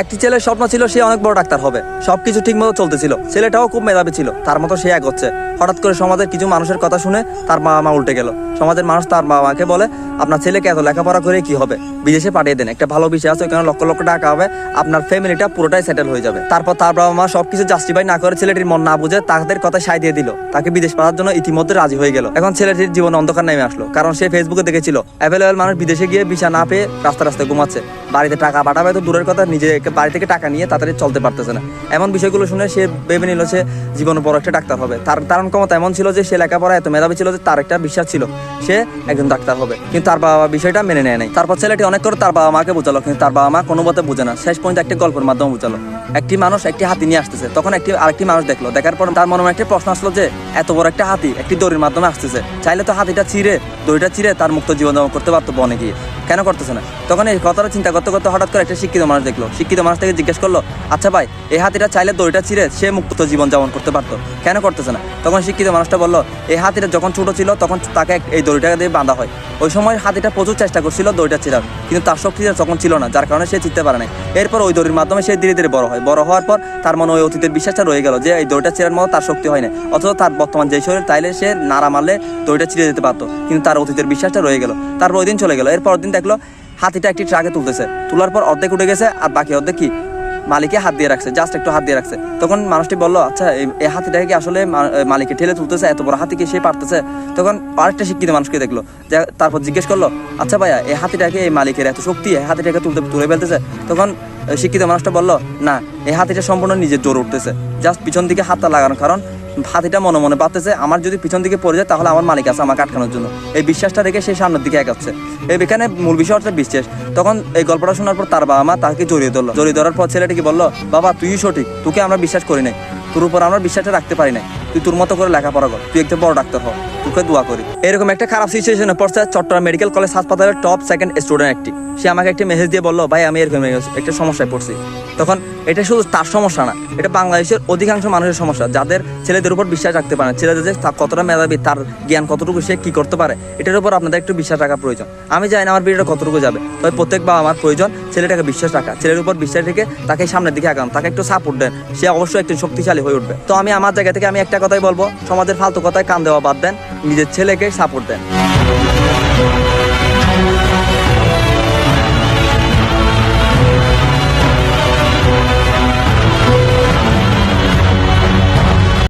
একটি ছেলের স্বপ্ন ছিল সে অনেক বড় ডাক্তার হবে। সবকিছু ঠিক মতো চলতেছিল। ছেলেটাও খুব মেধাবী ছিল। তার মতো সে এগোচ্ছে হঠাৎ করে সমাজের কিছু মানুষের কথা শুনে তার বাবা মা উল্টে গেল। সমাজের মানুষ তার বাবা মাকে বলে, আপনার ছেলেকে এত লেখাপড়া করে কি হবে? বিদেশে পাঠিয়ে দেন। একটা ভালো বিষয় আছে, ওখানে লক্ষ লক্ষ টাকা হবে। আপনার ফ্যামিলিটা পুরোটাই সেটেল হয়ে যাবে। তারপর তার বাবা মা সবকিছু জাস্টিফাই না করে ছেলেটির মন না বুঝে তাদের কথা সাই দিয়ে দিল। তাকে বিদেশ পাঠার জন্য ইতিমধ্যে রাজি হয়ে গেল। এখন ছেলেটির জীবনে অন্ধকার নেমে আসলো। কারণ সে ফেসবুকে দেখেছিল অ্যাভেলেবেল মানুষ বিদেশে গিয়ে ভিসা না পেয়ে রাস্তা রাস্তায় ঘুমাচ্ছে। বাড়িতে টাকা পাঠাবে তো দূরের কথা, নিজে বাড়ি থেকে টাকা নিয়ে তাড়াতাড়ি চলতে পারতেছে না। এমন বিষয়গুলো শুনে সে ভেবে নিল সে জীবনে বড় একটা ডাক্তার হবে। তার তারণ ক্ষমতা এমন ছিল যে সে লেখাপড়া এত মেধাবী ছিল যে তার একটা বিশ্বাস ছিল, সে একজন ডাক্তার হবে। কিন্তু তার বাবা বিষয়টা মেনে নেয় নাই। তারপর ছেলেটি অনেক করে তার বাবা মাকে বোঝালো, কিন্তু তার বাবা মা কোনো মতে বুঝে না। শেষ পর্যন্ত একটা গল্পের মাধ্যমে বোঝালো। একটি মানুষ একটি হাতি নিয়ে আসতেছে। তখন একটি আরেকটি মানুষ দেখল। দেখার পর তার মনে মনে একটা প্রশ্ন আসলো যে, এত বড় একটা হাতি একটি দড়ির মাধ্যমে আসতেছে। চাইলে তো হাতিটা ছিঁড়ে দড়িটা ছিঁড়ে তার মুক্ত জীবনযাপন করতে পারতো বনে গিয়ে। কেন করতেছে না? তখন এই কথাটা চিন্তা করতে করতে হঠাৎ করে একটা শিক্ষিত মানুষ দেখল। শিক্ষিত মানুষ থেকে জিজ্ঞেস করল আচ্ছা ভাই এই হাতিটা চাইলে দড়িটা ছিঁড়ে সে মুক্ত জীবন যাপন করতে পারতো। কেন করতেছে না? তখন শিক্ষিত মানুষটা বলল এই হাতিটা যখন ছোট ছিল, তখন তাকে এই দড়িটা দিয়ে বাঁধা হয়। ওই সময় হাতিটা প্রচুর চেষ্টা করছিল দড়িটা ছিঁড়ার, কিন্তু তার শক্তিটা তখন ছিল না, যার কারণে সে চিনতে পারে না এরপর ওই দড়ির মাধ্যমে সে ধীরে ধীরে বড় হয়। বড় হওয়ার পর তার মনে ওই অতীতের বিশ্বাসটা রয়ে গেল যে, এই দড়িটা ছিঁড়ার মতো তার শক্তি হয় না অথচ তার বর্তমান যে শরীর, তাইলে সে নাড়া মারলে দড়িটা ছিঁড়ে যেতে পারতো। কিন্তু তার অতীতের বিশ্বাসটা রয়ে গেল। তারপর ওই দিন চলে গেল। এরপর দিন দেখল হাতিটা একটি ট্রাকে তুলতেছে। তোলার পর অর্ধেক উঠে গেছে আর বাকি অর্ধেক কি মালিকে হাত দিয়ে রাখছে জাস্ট একটু হাত দিয়ে রাখছে। তখন মানুষটি বলল আচ্ছা এই- হাতিটাকে কি আসলে মালিকে ঠেলে তুলতেছে? এত বড় হাতিকে সে পারতেছে? তখন আরেকটা শিক্ষিত মানুষকে দেখল, যে, তারপর জিজ্ঞেস করল আচ্ছা ভাইয়া, এই হাতিটাকে এই মালিকের এত শক্তি, এই হাতিটাকে তুলতে, তুলে ফেলতেছে? তখন শিক্ষিত মানুষটা বলল, না, এই হাতিটা সম্পূর্ণ নিজের জোর উঠতেছে। জাস্ট পিছন দিকে হাতটা লাগানোর কারণ হাতিটা মনে মনে পাতেছে আমার যদি পিছন দিকে পড়ে যায়, তাহলে আমার মালিক আছে আমাকে আটকানোর জন্য। এই বিশ্বাসটা রেখে সে সামনের দিকে এগাচ্ছে। এখানে মূল বিষয় হচ্ছে বিশ্বাস। তখন এই গল্পটা শোনার পর তার বাবা মা তাকে জড়িয়ে ধরলো। জড়িয়ে ধরার পর ছেলেটি কি বলল, বাবা তুই সঠিক, তোকে আমরা বিশ্বাস করি নাই। তোর উপর আমরা বিশ্বাসটা রাখতে পারি নাই। তুই তোর মতো করে লেখাপড়া কর। তুই একটা বড় ডাক্তার হ, তোকে দোয়া করি। এরকম একটা খারাপ সিচুয়েশনে পড়ছে চট্টগ্রাম মেডিকেল কলেজ হাসপাতালের টপ সেকেন্ড স্টুডেন্ট একটি। সে আমাকে একটা মেসেজ দিয়ে বলল, ভাই, আমি এরকম একটা সমস্যায় পড়ছি। তখন এটা শুধু তার সমস্যা না, এটা বাংলাদেশের অধিকাংশ মানুষের সমস্যা, যাদের ছেলেদের উপর বিশ্বাস রাখতে পারে ছেলেদের যে কতটা মেধাবী, তার জ্ঞান কতটুকু, সে কি করতে পারে, এটার উপর আপনাদের একটু বিশ্বাস রাখা প্রয়োজন। আমি জানি না আমার ভিডিওটা কতটুকু যাবে, তবে প্রত্যেক বাবা আমার প্রয়োজন ছেলেটাকে বিশ্বাস রাখা, ছেলের উপর বিশ্বাস রেখে তাকে সামনের দিকে আগান, তাকে একটু সাপোর্ট দেন, সে অবশ্যই একটু শক্তিশালী হয়ে উঠবে। তো আমি আমার জায়গা থেকে আমি একটা কথাই বলব সমাজের ফালতু কথায় কান দেওয়া বাদ দেন নিজের ছেলেকে সাপোর্ট দেন।